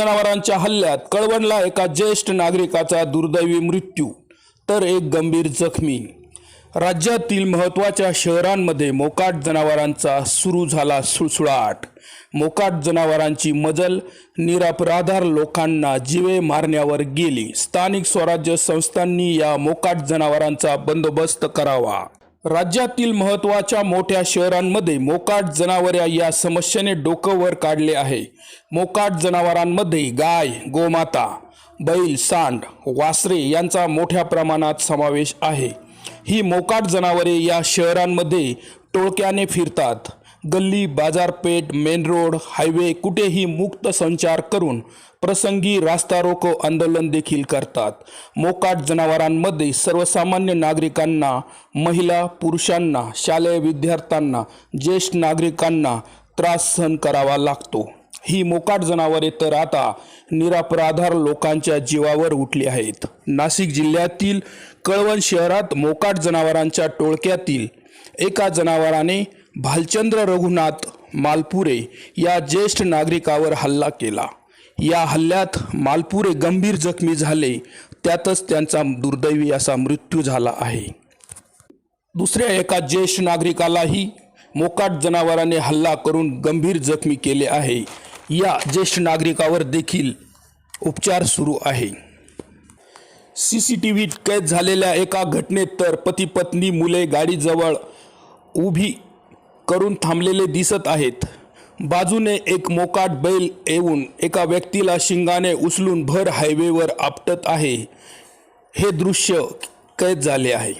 जनावरांच्या हल्ल्यात कळवणला एका ज्येष्ठ नागरिकाचा दुर्दैवी मृत्यू तर एक गंभीर जखमी. राज्यातील महत्त्वाच्या शहरांमध्ये मोकाट जनावरांचा सुरू झाला सुळसुळाट. मोकाट जनावरांची मजल निरापराधार लोकांना जीवे मारण्यावर गेली. स्थानिक स्वराज्य संस्थांनी या मोकाट जनावरांचा बंदोबस्त करावा. राज्यातील महत्त्वाच्या मोठ्या शहरांमध्ये मोकाट जनावरे या समस्येने डोकं वर काढले आहे. मोकाट जनावरांमध्ये गाय गोमाता बैल सांड वासरे यांचा मोठ्या प्रमाणात समावेश आहे. ही मोकाट जनावरे या शहरांमध्ये टोळक्याने फिरतात. गल्ली बाजारपेठ मेन रोड हायवे कुठेही मुक्त संचार करून प्रसंगी रास्ता रोको आंदोलन देखील करतात. मोकाट जनावरांमध्ये सर्वसामान्य नागरिकांना महिला पुरुषांना शालेय विद्यार्थ्यांना ज्येष्ठ नागरिकांना त्रास सहन करावा लागतो. ही मोकाट जनावरे तर आता निरापराधार लोकांच्या जीवावर उठली आहेत. नाशिक जिल्ह्यातील कळवण शहरात मोकाट जनावरांच्या टोळक्यातील एका जनावराने भालचंद्र रघुनाथ मालपुरे या ज्येष्ठ नागरिकावर हल्ला केला. या हल्ल्यात मालपुरे गंभीर जखमी झाले. त्यातच त्यांचा दुर्दैवी असा मृत्यू झाला आहे. दुसऱ्या एका ज्येष्ठ नागरिकालाही मोकाट जनावराने हल्ला करून गंभीर जखमी केले आहे. या ज्येष्ठ नागरिकावर देखील उपचार सुरू आहे. सी सी टी व्हीत कैद झालेल्या एका घटनेत तर पती पत्नी मुले गाडीजवळ उभी करून थांबलेले दिसत आहेत. बाजूने एक मोकाट बैल येऊन एका व्यक्तीला शिंगाने उचलून भर हायवेवर आपटत आहे. हे दृश्य कैद झाले आहे.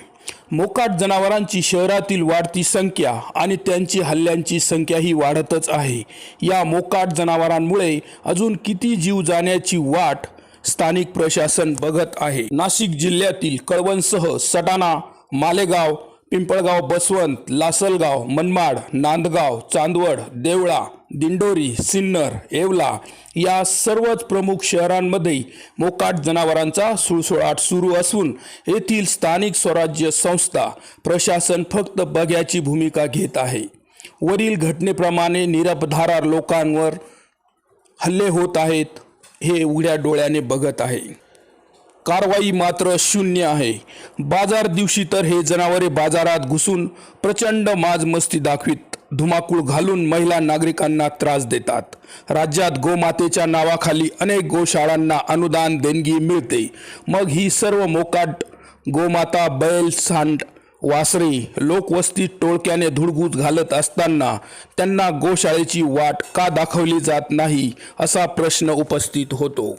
मोकाट जनावरांची शहरातील वाढती संख्या आणि त्यांची हल्ल्यांची संख्याही वाढतच आहे. या मोकाट जनावरांमुळे अजून किती जीव जाण्याची वाट स्थानिक प्रशासन बघत आहे. नाशिक जिल्ह्यातील कळवणसह सटाणा मालेगाव पिंपळगाव बसवंत लासलगाव मनमाड नांदगाव चांदवड देवळा दिंडोरी सिन्नर येवला या सर्वच प्रमुख शहरांमध्ये मोकाट जनावरांचा सुळसुळाट सुरू असून येथील स्थानिक स्वराज्य संस्था प्रशासन फक्त बघ्याची भूमिका घेत आहे. वरील घटनेप्रमाणे निरपधारार लोकांवर हल्ले होत आहेत हे उघड्या डोळ्याने बघत आहे. कारवाई मात्र शून्य आहे. बाजार दिवशी तर हे जनावरे बाजारात घुसून प्रचंड माजमस्ती दाखवीत. धुमाकूळ घालून महिला नागरिकांना त्रास देतात. राज्यात गोमातेच्या नावाखाली अनेक गोशाळांना अनुदान देणगी मिळते. मग ही सर्व मोकाट गोमाता बैल सांड वासरे लोकवस्तीत टोळक्याने धुडगूस घालत असताना त्यांना गोशाळेची वाट का दाखवली जात नाही असा प्रश्न उपस्थित होतो.